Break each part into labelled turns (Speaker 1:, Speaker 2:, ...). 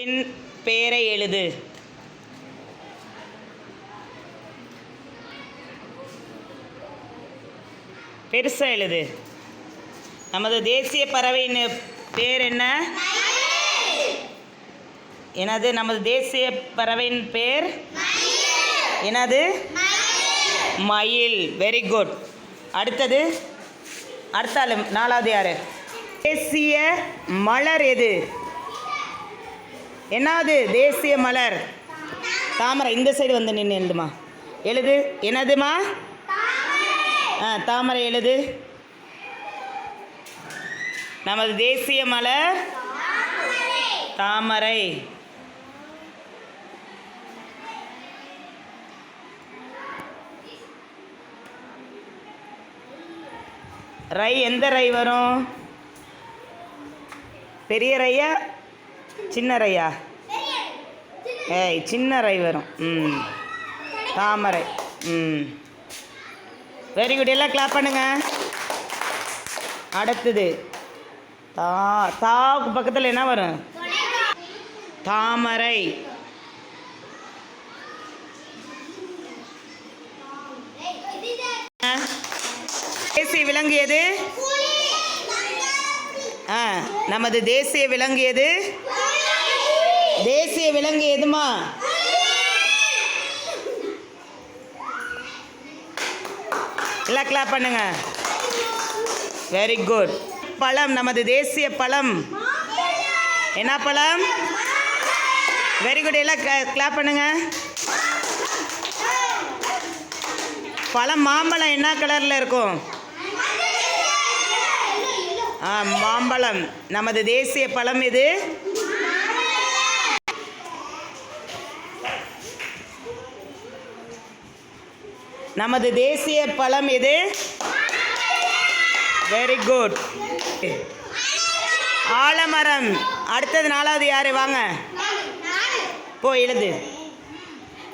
Speaker 1: என் பெயரை எழுது. பெருசா எழுது. நமது தேசிய பறவையின் பேர் என்ன? எனது நமது தேசிய பறவையின் பேர் என்னது மயில். வெரி குட் அடுத்தது? அடுத்த ஆளு நாலாவது யாரு? தேசிய மலர் எது? என்னது? தேசிய மலர். தாமரை இந்த சைடு வந்து நின்று எழுதுமா? எழுது. என்னதுமா? ஆ தாமரை எழுது. நமது தேசிய மலர் தாமரை. ரை எந்த ரை வரும்? பெரிய ரையா? சின்னரையா? ஏய் சின்ன ரை வரும். ம். தாமரை. ம். வெரி குட் எல்லாம் கிளாப் பண்ணுங்க. அடுத்தது. தா தாவுக்கு பக்கத்தில் என்ன வரும்? தாமரை. தேசிய விலங்கு எது ஆ நமது தேசிய விலங்கு எது? தேசிய விலங்கு எதுமா? எல்லாம் கிளாப் பண்ணுங்க. வெரி குட் பழம் நமது தேசிய பழம். என்ன பழம்? வெரி குட் எல்லாம் கிளாப் பண்ணுங்க. பழம் மாம்பழம் என்ன கலரில் இருக்கும்? மாம்பழம். நமது தேசிய பழம் இது நமது தேசிய பழம் இது வெரி குட் ஆலமரம். அடுத்தது நாலாவது யாரு? வாங்க. போ எழுது.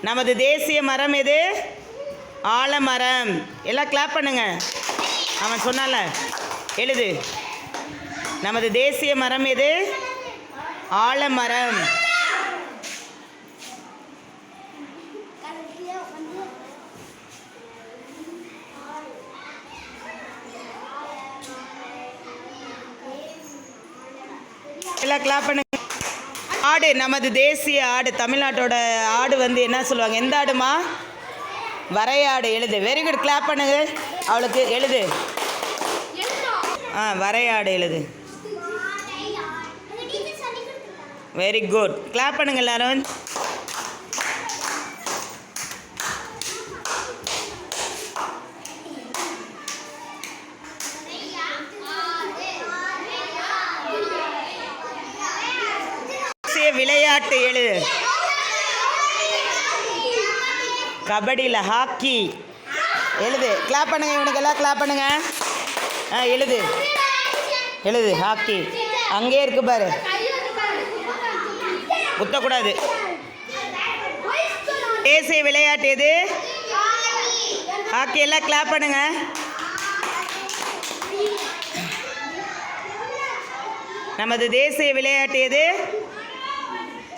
Speaker 1: நமது தேசிய மரம் எது? ஆலமரம். எல்லாம் கிளாப் பண்ணுங்க. அவன் சொன்னால எழுது. நமது தேசிய மரம் எது? ஆலமரம். எல்லாம் கிளாப் பண்ணுங்க. ஆடு நமது தேசிய ஆடு தமிழ்நாட்டோட ஆடு வந்து என்ன சொல்லுவாங்க? எந்த ஆடுமா? வரையாடு எழுது. வெரி குட் கிளாப் பண்ணுங்க. அவளுக்கு எழுது. ஆ வரையாடு எழுது. வெரி குட் கிளாப் பண்ணுங்க எல்லாரும். விளையாட்டு எழுது கபடியில் ஹாக்கி. எழுது. கிளாப் பண்ணுங்க இவனுக்கு எல்லாம் கிளாப் பண்ணுங்க. ஆ எழுது. எழுது ஹாக்கி. அங்கேயே இருக்கு பாரு. குத்தக்கூடாது. தேசிய விளையாட்டு எது? ஹாக்கி. எல்லாம் கிளாப் பண்ணுங்க. நமது தேசிய விளையாட்டு எது?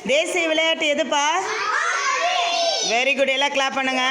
Speaker 1: தேசிய விளையாட்டு எதுப்பா? வெரி குட் எல்லாம் கிளாப் பண்ணுங்க.